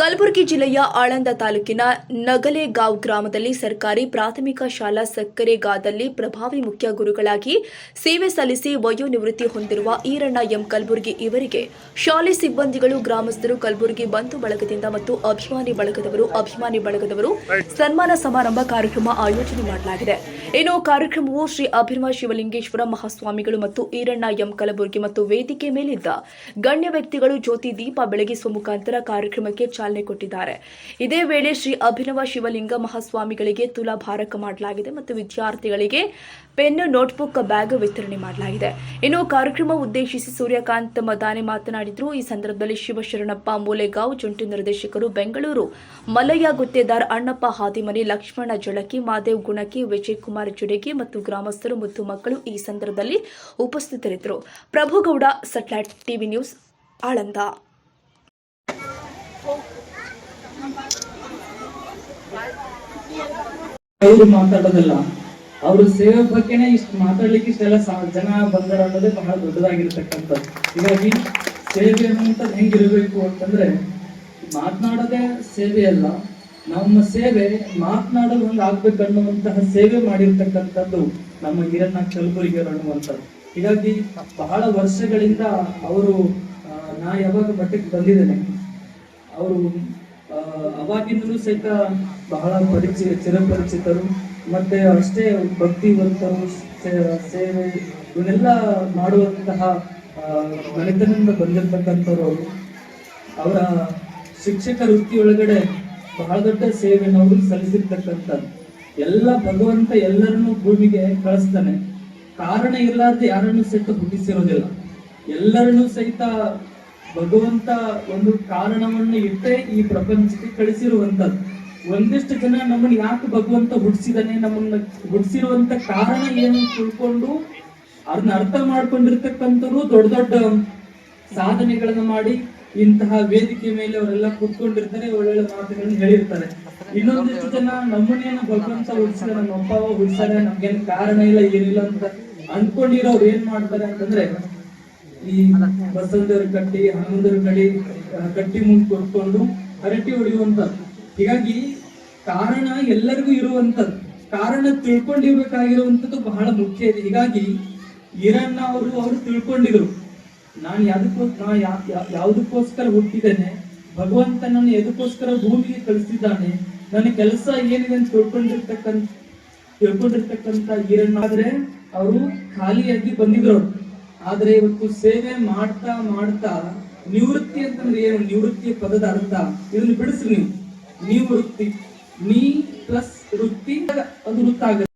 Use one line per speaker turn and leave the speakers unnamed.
ಕಲಬುರಗಿ ಜಿಲ್ಲೆಯ ಆಳಂದ ತಾಲೂಕಿನ ನಗಲೆಗಾಂವ್ ಗ್ರಾಮದಲ್ಲಿ ಸರ್ಕಾರಿ ಪ್ರಾಥಮಿಕ ಶಾಲಾ ಸಕ್ಕರೆಗಾದಲ್ಲಿ ಪ್ರಭಾವಿ ಮುಖ್ಯ ಗುರುಗಳಾಗಿ ಸೇವೆ ಸಲ್ಲಿಸಿ ವಯೋನಿವೃತ್ತಿ ಹೊಂದಿರುವ ಈರಣ್ಣ ಎಂ ಕಲಬುರಗಿ ಇವರಿಗೆ ಶಾಲೆ ಸಿಬ್ಬಂದಿಗಳು ಗ್ರಾಮಸ್ಥರು ಕಲಬುರಗಿ ಬಂಧು ಬಳಗದಿಂದ ಮತ್ತು ಅಭಿಮಾನಿ ಬಳಗದವರು ಅಭಿಮಾನಿ ಬಳಗದವರು ಸನ್ಮಾನ ಸಮಾರಂಭ ಕಾರ್ಯಕ್ರಮ ಆಯೋಜನೆ ಮಾಡಲಾಗಿದೆ. ಇನ್ನು ಕಾರ್ಯಕ್ರಮವು ಶ್ರೀ ಅಭಿರ್ಮ ಶಿವಲಿಂಗೇಶ್ವರ ಮಹಾಸ್ವಾಮಿಗಳು ಮತ್ತು ಈರಣ್ಣ ಎಂ ಕಲಬುರಗಿ ಮತ್ತು ವೇದಿಕೆ ಮೇಲಿದ್ದ ಗಣ್ಯ ವ್ಯಕ್ತಿಗಳು ಜ್ಯೋತಿ ದೀಪ ಬೆಳಗಿಸುವ ಮುಖಾಂತರ ಕಾರ್ಯಕ್ರಮಕ್ಕೆ ಚಾಲನೆ ಕೊಟ್ಟಿದ್ದಾರೆ. ಇದೇ ವೇಳೆ ಶ್ರೀ ಅಭಿನವ ಶಿವಲಿಂಗ ಮಹಾಸ್ವಾಮಿಗಳಿಗೆ ತುಲಾಭಾರಕ ಮಾಡಲಾಗಿದೆ ಮತ್ತು ವಿದ್ಯಾರ್ಥಿಗಳಿಗೆ ಪೆನ್ ನೋಟ್ಬುಕ್, ಬ್ಯಾಗ್ ವಿತರಣೆ ಮಾಡಲಾಗಿದೆ. ಇನ್ನು ಕಾರ್ಯಕ್ರಮ ಉದ್ದೇಶಿಸಿ ಸೂರ್ಯಕಾಂತ್ ಮದಾನೆ ಮಾತನಾಡಿದ್ರು. ಈ ಸಂದರ್ಭದಲ್ಲಿ ಶಿವಶರಣಪ್ಪ ಮೂಲೆಗಾಂವ್ ಜಂಟಿ ನಿರ್ದೇಶಕರು ಬೆಂಗಳೂರು ಮಲಯ ಗುತ್ತೇದಾರ್ ಅಣ್ಣಪ್ಪ ಹಾದಿಮನಿ, ಲಕ್ಷ್ಮಣ ಜಳಕಿ, ಮಾದೇವ್ ಗುಣಕಿ ವಿಜಯ್ ಕುಮಾರ್ ಜುಡಗಿ ಮತ್ತು ಗ್ರಾಮಸ್ಥರು ಮತ್ತು ಮಕ್ಕಳು ಈ ಸಂದರ್ಭದಲ್ಲಿ ಉಪಸ್ಥಿತರಿದ್ದರು. Prabhugouda, satellite TV news, Aland.
ಅವರು ಮಾತಾಡೋದಿಲ್ಲ. ಅವ್ರ ಸೇವೆ ಬಗ್ಗೆನೇ ಇಷ್ಟು ಮಾತಾಡ್ಲಿಕ್ಕೆ ಇಷ್ಟೆಲ್ಲ ಜನ ಬಂದರ ಅನ್ನೋದೇ ಬಹಳ ದೊಡ್ಡದಾಗಿರ್ತಕ್ಕಂಥದ್ದು. ಹೀಗಾಗಿ ಸೇವೆ ಅನ್ನುವಂಥದ್ದು ಹೆಂಗಿರಬೇಕು ಅಂತಂದ್ರೆ, ಮಾತನಾಡೋದೇ ಸೇವೆ ಅಲ್ಲ. ನಮ್ಮ ಸೇವೆ ಮಾತನಾಡೋದು ಒಂದು ಆಗ್ಬೇಕು ಅನ್ನುವಂತಹ ಸೇವೆ ಮಾಡಿರ್ತಕ್ಕಂಥದ್ದು ನಮ್ಮ ಹಿರಣ್ಣ ಕಲಬುರಗಿಯವರು ಅನ್ನುವಂಥದ್ದು. ಹೀಗಾಗಿ ಬಹಳ ವರ್ಷಗಳಿಂದ ಅವರು ನಾ ಯಾವಾಗ ಮಟ್ಟಕ್ಕೆ ಬಂದಿದ್ದೇನೆ, ಅವರು ಅವಾಗಿಂದಲೂ ಸಹಿತ ಬಹಳ ಪರಿಚಿತ ಚಿರಪರಿಚಿತರು, ಮತ್ತೆ ಅಷ್ಟೇ ಭಕ್ತಿವಂತರು ಸೇವೆ ಇವನ್ನೆಲ್ಲ ಮಾಡುವಂತಹ ಮನೆತನದಿಂದ ಬಂದಿರತಕ್ಕಂಥವ್ರು ಅವರು. ಅವರ ಶಿಕ್ಷಕ ವೃತ್ತಿಯೊಳಗಡೆ ಬಹಳ ದೊಡ್ಡ ಸೇವೆಯನ್ನು ಅವರು ಸಲ್ಲಿಸಿರ್ತಕ್ಕಂಥದ್ದು. ಎಲ್ಲ ಭಗವಂತ ಎಲ್ಲರನ್ನೂ ಭೂಮಿಗೆ ಕಳಿಸ್ತಾನೆ. ಕಾರಣ ಇರಲಾರ್ದೆ ಯಾರನ್ನು ಸಹಿತ ಹುಟ್ಟಿಸಿರೋದಿಲ್ಲ. ಎಲ್ಲರನ್ನೂ ಸಹಿತ ಭಗವಂತ ಒಂದು ಕಾರಣವನ್ನು ಇಟ್ಟೇ ಈ ಪ್ರಪಂಚಕ್ಕೆ ಕಳಿಸಿರುವಂತದ್ದು ಒಂದಿಷ್ಟು ಜನ ನಮ್ಮನ್ನ ಯಾಕೆ ಭಗವಂತ ಹುಟ್ಟಿಸಿದಾನೆ ನಮ್ಮನ್ನ ಹುಟ್ಟಿಸಿರುವಂತ ಕಾರಣ ಏನು ತಿಳ್ಕೊಂಡು ಅದನ್ನ ಅರ್ಥ ಮಾಡ್ಕೊಂಡಿರ್ತಕ್ಕಂಥವ್ರು ದೊಡ್ಡ ದೊಡ್ಡ ಸಾಧನೆಗಳನ್ನ ಮಾಡಿ ಇಂತಹ ವೇದಿಕೆ ಮೇಲೆ ಅವರೆಲ್ಲ ಕೂತ್ಕೊಂಡಿರ್ತಾರೆ, ಒಳ್ಳೊಳ್ಳೆ ಮಾತುಗಳನ್ನ ಹೇಳಿರ್ತಾರೆ. ಇನ್ನೊಂದಿಷ್ಟು ಜನ ನಮ್ಮನ್ನೇನು ಭಗವಂತ ಹುಡ್ಸಿದ ನಮ್ಮ ಅಪ್ಪ ಹುಡ್ಸಾರೆ ನಮ್ಗೇನು ಕಾರಣ ಇಲ್ಲ, ಏನಿಲ್ಲ ಅಂತ ಅನ್ಕೊಂಡಿರೋರು ಏನ್ ಮಾಡ್ತಾರೆ ಅಂತಂದ್ರೆ ಈ ಬಸಂದರ ಕಟ್ಟಿ ಹನ್ನೊಂದರ ಕಡೆ ಕಟ್ಟಿ ಮುಂದೆ ಕೊಟ್ಕೊಂಡು ಹರಟಿ ಹೊಡೆಯುವಂತ ಹೀಗಾಗಿ ಕಾರಣ ಎಲ್ಲರಿಗೂ ಇರುವಂಥದ್ದು. ಕಾರಣ ತಿಳ್ಕೊಂಡಿರ್ಬೇಕಾಗಿರುವಂತದ್ದು ಬಹಳ ಮುಖ್ಯ ಇದೆ. ಹೀಗಾಗಿ ಈರಣ್ಣ ಅವರು ಅವರು ತಿಳ್ಕೊಂಡಿದ್ರು. ನಾನು ಯಾವ್ದಕ್ಕೋ ನಾ ಯಾವ್ದಕ್ಕೋಸ್ಕರ ಹುಟ್ಟಿದ್ದೇನೆ ಭಗವಂತ ನನ್ನ ಎದಕ್ಕೋಸ್ಕರ ಭೂಮಿಗೆ ಕಳಿಸಿದ್ದಾನೆ, ನನ್ನ ಕೆಲಸ ಏನಿದೆ ಅಂತ ತಿಳ್ಕೊಂಡಿರ್ತಕ್ಕಂಥ ತಿಳ್ಕೊಂಡಿರ್ತಕ್ಕಂಥ ಈರಣ್ಣ ಆದ್ರೆ ಅವರು ಖಾಲಿಯಾಗಿ ಬಂದಿದ್ರು ಅವ್ರು. ಆದ್ರೆ ಇವತ್ತು ಸೇವೆ ಮಾಡ್ತಾ ಮಾಡ್ತಾ ನಿವೃತ್ತಿ ಅಂತಂದ್ರೆ ಏನು? ನಿವೃತ್ತಿ ಪದದ ಅರ್ಥ. ಇದನ್ನು ಬಿಡಿಸ್ರಿ ನೀವು. ನಿವೃತ್ತಿ. ನೀ ಪ್ಲಸ್ ವೃತ್ತಿ. ಅದು ವೃತ್ತ ಆಗುತ್ತೆ